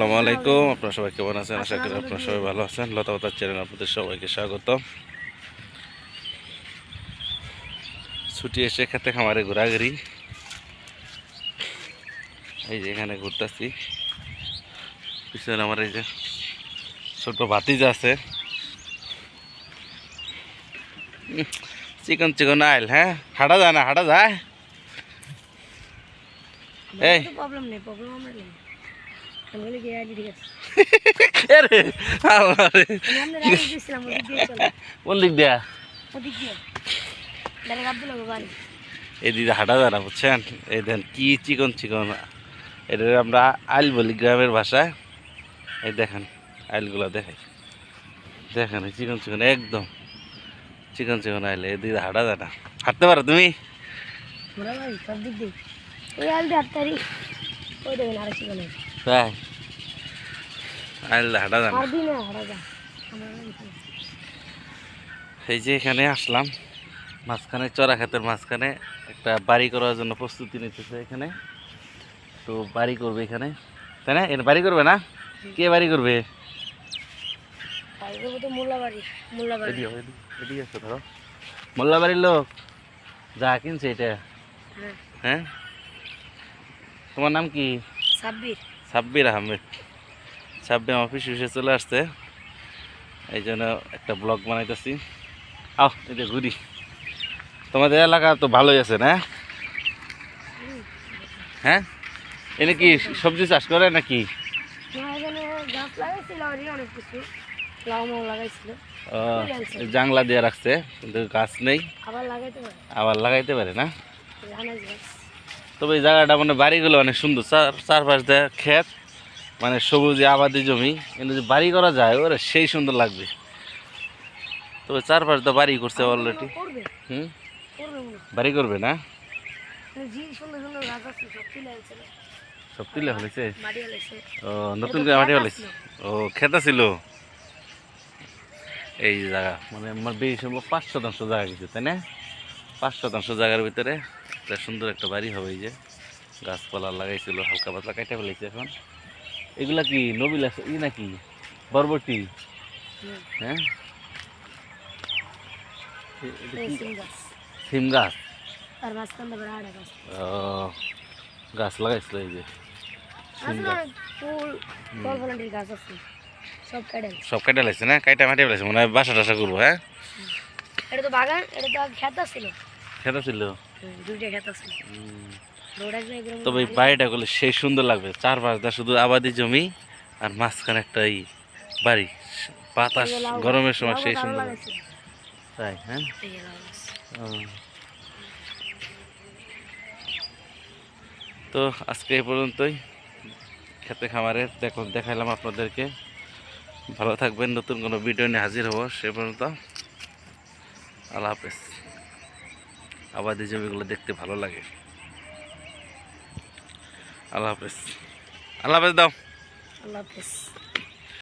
আসসালামু আলাইকুম আপনারা সবাই কেমন আছেন? আশা করি আপনারা সবাই ভালো আছেন। লতাপাতার চ্যানেল আপনাদের সবাইকে স্বাগত ছুটি এসে খেতে খামারে ঘোরাঘুরি। এই যে এখানে ঘুরতেছি। পিছনে আমার এই যে ছোট ভাতিজা আছে। চিকন চিকন আইল হ্যাঁ? হাঁটা যায় না হাঁটা যায়? এই। প্রবলেম নেই প্রবলেম আমরা নেই। কোন দিক দেয়া? দিয়ে। এই দিদি হাঁটা যায় না বুঝছেন? এই দেন কি চিকন চিকন। এটা আমরা আইল বলি গ্রামের ভাষায় এই দেখেন আইলগুলো দেখাই। দেখেন চিকন চিকন একদম চিকন চিকন আইলে। এই দিদি হাঁটা যায় না। হাঁটতে পারো তুমি? সব দিক দিয়ে। ওই আলদি হাততারি ওই দেখেন আর কি বলে তাই আইলে হাঁটা যায় না। আর দিন না হারা যা। আমরা এখানে। এই যে এখানে আসলাম মাঝখানে চড়া ক্ষেতের মাঝখানে একটা বাড়ি করার জন্য প্রস্তুতি নিতেছে এখানে। তো বাড়ি করবে এখানে। তাই না? এখানে বাড়ি করবে না? কে বাড়ি করবে? মোল্লা বাড়ির লোক যা কিনছে এটা। হ্যাঁ। হ্যাঁ? তোমার নাম কি? সাব্বির। সাব্বির আহমেদ। সাব্বির অফিস অফিসে চলে আসছে। এই জন্য একটা ব্লগ বানাইতেছি। আও এটা ঘুরি। তোমাদের এলাকা তো ভালোই আছে না? হ্যাঁ? এনে কি সবজি চাষ করে নাকি? এই জাংলা দিয়ে রাখছে কিন্তু গাছ নেই। আবার লাগাইতে পারে। না? তবে এই জায়গাটা মানে বাড়িগুলো অনেক সুন্দর। চার চারপাশ দিয়ে ক্ষেত মানে সবুজে আবাদি জমি। কিন্তু যদি বাড়ি করা যায় ওরে সেই সুন্দর লাগবে। তবে চারপাশ দিয়ে বাড়ি করছে অলরেডি হুম? মনে। বাড়ি করবে না? আছে সব তুলে আলাইছে ও নতুন করে মাটি ফেলেছে? ও খেতা ছিল এই জায়গা মানে আমার বেশি পাঁচ শতাংশ জায়গা গেছে তাই না? পাঁচ শতাংশ জায়গার ভিতরে। একটা সুন্দর একটা বাড়ি হবে এই যে। গাছপালা লাগাইছিল হালকা পাতলা কাটা ফেলেছে এখন। এগুলা কি নবিল আছে? ই নাকি? বরবটি? হ্যাঁ? সিম গাছ। গাছ? লাগাইছিল এই যে সব কাটা লাগছে না? কাইটা মাটি ফেলেছে মনে হয় বাসা টাসা করব হ্যাঁ? এটা তো বাগান এটা তো খেত ছিল। খেতা ছিল? দুইটা খেত তবে বাড়িটা করলে সেই সুন্দর লাগবে। চারপাশ দা শুধু আবাদি জমি আর মাঝখানে একটা এই বাড়ি। বাতাস গরমের সময় সেই সুন্দর। তাই হ্যাঁ? তো আজকে এই পর্যন্তই। খেতে খামারে দেখো দেখাইলাম আপনাদেরকে। ভালো থাকবেন নতুন কোনো ভিডিও নিয়ে হাজির হব সে পর্যন্ত। আল্লাহ হাফেজ। আবাদি জমিগুলো দেখতে ভালো লাগে। আল্লাহ হাফেজ। আল্লাহ হাফেজ দাও। আল্লাহ হাফেজ।